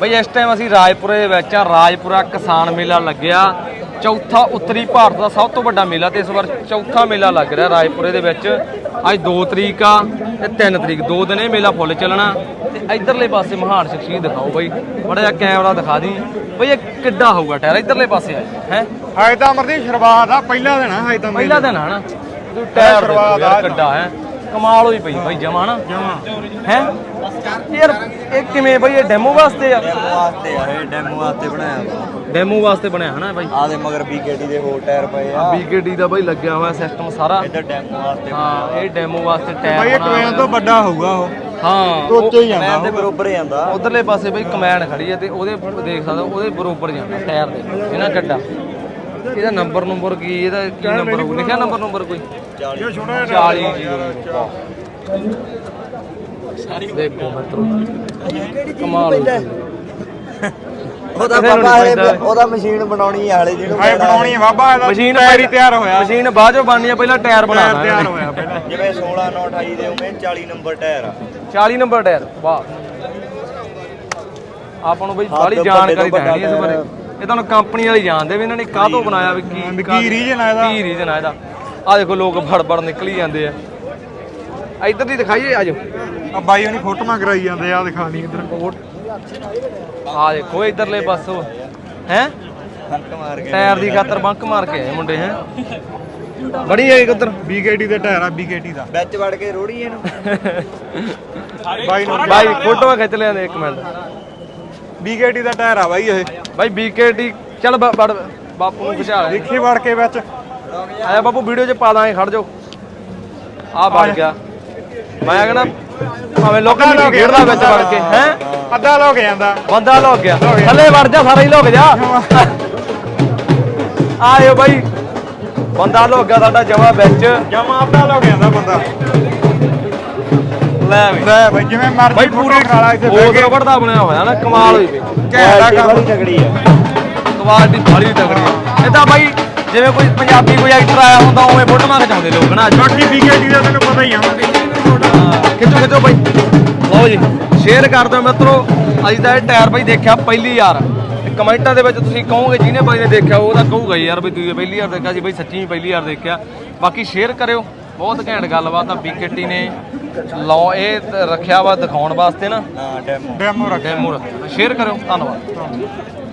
ਬਈ ਇਸ ਟਾਈਮ ਅਸੀਂ ਰਾਜਪੁਰੇ ਦੇ ਵਿੱਚ ਆ ਰਾਜਪੁਰਾ ਕਿਸਾਨ ਮੇਲਾ ਲੱਗਿਆ। ਚੌਥਾ ਉੱਤਰੀ ਭਾਰਤ ਦਾ ਸਭ ਤੋਂ ਵੱਡਾ ਮੇਲਾ ਤੇ ਇਸ ਵਾਰ ਚੌਥਾ ਮੇਲਾ ਲੱਗ ਰਿਹਾ ਰਾਜਪੁਰੇ ਦੇ ਵਿੱਚ। ਅੱਜ 2 ਤਰੀਕ ਆ ਤੇ 3 ਤਰੀਕ। ਦੋ ਦਿਨ ਇਹ ਮੇਲਾ ਫੁੱਲ ਚੱਲਣਾ। ਤੇ ਇਧਰਲੇ ਪਾਸੇ ਮਹਾਨ ਸ਼ਖਸੀਅਤ ਦਿਖਾਓ ਬਈ। ਬੜਾ ਜਿਹਾ ਕੈਮਰਾ ਦਿਖਾ ਦੀ। ਬਈ ਇਹ ਕਿੱਡਾ ਹੋਊਗਾ ਟਾਇਰ? ਇਧਰਲੇ ਪਾਸੇ ਆ ਹੈ? ਹਾਏ ਤਾਂ ਅਮਰਦੀ ਸ਼ੁਰੂਆਤ ਆ ਪਹਿਲਾ ਦਿਨ ਆ ਤਾਂ ਪਹਿਲਾ ਦਿਨ ਆ ਨਾ। ਟਾਇਰ ਸ਼ੁਰੂਆਤ ਆ। ਕਿੱਡਾ ਹੈ। ਕਮਾਲ ਹੋਈ ਪਈ ਬਾਈ ਜਮਾ ਨਾ? ਹੈ? ਯਾਰ ਇਹ ਕਿਵੇਂ ਬਈ ਇਹ ਡੈਮੋ ਵਾਸਤੇ ਆ? ਵਾਸਤੇ ਆ ਇਹ ਡੈਮੋ ਵਾਸਤੇ ਬਣਾਇਆ ਡੈਮੋ ਵਾਸਤੇ ਬਣਿਆ ਹਨਾ ਬਾਈ? ਆ ਦੇ ਮਗਰ ਬੀਕੇਟੀ ਦੇ ਹੋਰ ਟਾਇਰ ਪਏ ਆ। ਬੀਕੇਡੀ ਦਾ ਬਾਈ ਲੱਗਿਆ ਹੋਇਆ ਸਿਸਟਮ ਸਾਰਾ। ਇੱਧਰ ਡੈਮੋ ਵਾਸਤੇ ਹਾਂ ਇਹ ਡੈਮੋ ਵਾਸਤੇ ਟਾਇਰ ਭਾਈ ਇੱਕ ਵੇਨ ਤੋਂ ਵੱਡਾ ਹੋਊਗਾ ਉਹ। ਹਾਂ ਉੱਚੇ ਹੀ ਜਾਂਦਾ ਮੈਂ ਦੇ ਬਰੋਬਰ ਹੀ ਜਾਂਦਾ। ਉਧਰਲੇ ਪਾਸੇ ਬਈ ਕਮੈਨ ਖੜੀ ਹੈ ਤੇ ਉਹਦੇ ਦੇਖ ਸਕਦੇ ਹੋ, ਉਹਦੇ ਬਰੋਬਰ ਜਾਂਦਾ ਟਾਇਰ ਦੇ ਇਹਨਾਂ ਗੱਡਾ। ਇਹਦਾ ਨੰਬਰ ਨੰਬਰ ਕੀ ਇਹਦਾ ਕੀ ਨੰਬਰ ਹੋਊ? ਲਿਖਿਆ ਨੰਬਰ ਨੰਬਰ ਕੋਈ? 40 ਛੋਟਾ 40 ਜੀ ਦੇਖੋ ਮਿੱਤਰੋ ਕਮਾਲ ਹੋ ਗਈ। ਉਹਦਾ ਕਿਸੇ ਨੂੰ ਬਾਬਾ ਨਹੀਂ ਇਹ ਪੈਂਦਾ। ਉਹਦਾ ਮਸ਼ੀਨ ਬਣਾਉਣੀ ਆ ਹਲੇ ਜਿਹਨੂੰ ਹਾਏ ਬਣਾਉਣੀ ਆ ਬਾਬਾ ਇਹਦਾ ਮਸ਼ੀਨ ਹੀ ਤਿਆਰ ਹੋਇਆ। ਮਸ਼ੀਨ ਬਾਅਦ ਚੋਂ ਬਣਨੀ ਆ ਪਹਿਲਾਂ ਟਾਇਰ ਬਣਾਉਣਾ ਤਿਆਰ ਹੋਇਆ ਪਹਿਲਾਂ। ਜਿਵੇਂ 16 9 28 ਦੇ ਉਵੇਂ 40 ਨੰਬਰ ਟਾਇਰ ਆ। 40 ਨੰਬਰ ਟਾਇਰ ਵਾਹ। ਆਪਾਂ ਨੂੰ ਬਈ ਹਾਂ, ਸਾਰੀ ਤੇ ਜਾਣਕਾਰੀ ਵੱਡੇ ਤੋਂ ਤਾਂ ਹੈ ਨਹੀਂ ਇਸ ਵੱਡਾ ਬਾਰੇ ਇਹ ਤੁਹਾਨੂੰ ਕੰਪਨੀ ਵਾਲੇ ਜਾਣਦੇ ਵੀ ਇਹਨਾਂ ਨੇ ਕਾਹਤੋਂ ਬਣਾਇਆ ਵੀ ਕੀ ਕੀ ਰੀਜਨ ਆ ਇਹਦਾ। ਕੀ ਰੀਜਨ ਆ ਇਹਦਾ। ਆ ਦੇਖੋ ਲੋਕ ਫੜ ਫੜ ਨਿਕਲੀ ਜਾਂਦੇ ਆ। ਇੱਧਰ ਦੀ ਦਿਖਾਈਏ ਆਜੋ ਆ ਬਾਈ ਉਹਨੀ ਫੋਟੋਆਂ ਕਰਾਈ ਜਾਂਦੇ ਆ ਦਿਖਾਣੀ ਇੱਧਰ। ਆ ਦੇਖੋ ਇਧਰਲੇ ਪਾਸੋਂ। ਹੈ? ਹੰਕ ਮਾਰ ਕੇ। ਟਾਇਰ ਦੀ ਖਾਤਰ ਬੰਕ ਮਾਰ ਕੇ ਆਏ ਮੁੰਡੇ ਹੈ? ਬੜੀ ਹੈ ਉਧਰ। ਬੀਕੇਟੀ ਦੇ ਟਾਇਰ ਆ ਬੀਕੇਟੀ ਦਾ। ਵਿੱਚ ਵੜ ਕੇ ਰੋੜੀ ਇਹਨੂੰ। ਬਾਈ ਨੂੰ ਬਾਈ ਫੋਟੋਆਂ ਖਿੱਚ ਲਿਆਂਦੇ ਇੱਕ ਮਿੰਟ। ਬੀਕੇਟੀ ਦਾ ਟਾਇਰ ਆ ਬਾਈ ਇਹ। ਬਾਈ ਬੀਕੇਟੀ ਚੱਲ ਬ- ਬੜ ਬਾਪੂ ਨੂੰ ਵਿਚਾਰ ਦੇਖੀ ਵੜ ਕੇ ਵਿੱਚ। ਆਇਆ ਬਾਪੂ ਵੀਡੀਓ 'ਚ ਪਾ ਦਾਂਗੇ ਖੜ ਜਾਓ। ਆ ਵੜ ਗਿਆ। ਮੈਂ ਕਹਿੰਦਾ ਭਾਵੇਂ ਲੋਕਾਂ ਨੂੰ ਖੇਡਦਾ ਵਿੱਚ ਵੜ ਕੇ ਹੈ? ਅੱਧਾ ਲੋਕ ਜਾਂਦਾ। ਬੰਦਾ ਲੁੱਕ ਗਿਆ। ਥੱਲੇ ਵੜ ਜਾ ਸਾਰਾ ਹੀ ਲੁੱਕ ਜਾ। ਆਇਓ ਬਾਈ। ਬੰਦਾ ਲੁੱਕ ਗਿਆ ਸਾਡਾ ਜਮਾ ਵਿੱਚ। ਜਮਾ ਅੱਧਾ ਲੋਕ ਜਾਂਦਾ ਬੰਦਾ। ਲੈ ਵੀ ਲੈ ਬਾਈ ਜਿਵੇਂ ਮਰਜ਼ੀ ਬਾਈ ਪੂਰੀ ਖਾਲਾ ਇੱਥੇ ਬਹਿ ਉਸ ਕੇ। ਰਬੜ ਦਾ ਬਣਿਆ ਹੋਇਆ ਨਾ ਕਮਾਲ ਹੋਈ ਵੀ ਘੈਂਟ ਆ ਕੰਮ। ਬੜੀ ਤਗੜੀ ਆ? ਕੁਆਲਿਟੀ ਬੜੀ ਤਗੜੀ ਹੈ ਇਹ ਤਾਂ ਬਾਈ ਜਿਵੇਂ ਕੋਈ ਪੰਜਾਬੀ ਕੋਈ ਐਕਟਰ ਆਇਆ ਹੁੰਦਾ ਉਵੇਂ ਫੋਟੋਆਂ ਖਿਚਾਉਂਦੇ ਲੋਕ ਨਾ ਅੱਜ। ਬਾਕੀ ਬੀਕੇਟੀ ਦਾ ਤੈਨੂੰ ਪਤਾ ਹੀ ਆ। ਖਿੱਚੋ ਖਿੱਚੋ ਬਾਈ। ਲਓ ਜੀ ਸ਼ੇਅਰ ਕਰ ਦਿਓ ਮਿੱਤਰੋ। ਅੱਜ ਦਾ ਇਹ ਟਾਇਰ ਬਾਈ ਦੇਖਿਆ ਪਹਿਲੀ ਯਾਰ ਕਮੈਂਟਾਂ ਦੇ ਵਿੱਚ ਤੁਸੀਂ ਕਹੋਗੇ ਜਿਹਨੇ ਬਾਈ ਨੇ ਦੇਖਿਆ ਉਹ ਤਾਂ ਕਹੂਗਾ ਯਾਰ ਵੀ ਤੁਸੀਂ ਪਹਿਲੀ ਵਾਰ ਦੇਖਿਆ ਸੀ ਬਾਈ ਸੱਚੀ ਪਹਿਲੀ ਵਾਰ ਦੇਖਿਆ। ਬਾਕੀ ਸ਼ੇਅਰ ਕਰਿਓ। ਬਹੁਤ ਘੈਂਟ ਗੱਲਬਾਤ ਆ ਬੀਕੇਟੀ ਨੇ ਲਓ ਇਹ ਰੱਖਿਆ ਵਾ ਦਿਖਾਉਣ ਵਾਸਤੇ ਨਾ। ਹਾਂ ਡੈਮੋ। ਡੈਮੋ ਰੱਖਿਆ। ਡੈਮੋ ਰੱਖਿਆ। ਸ਼ੇਅਰ ਕਰਿਓ ਧੰਨਵਾਦ।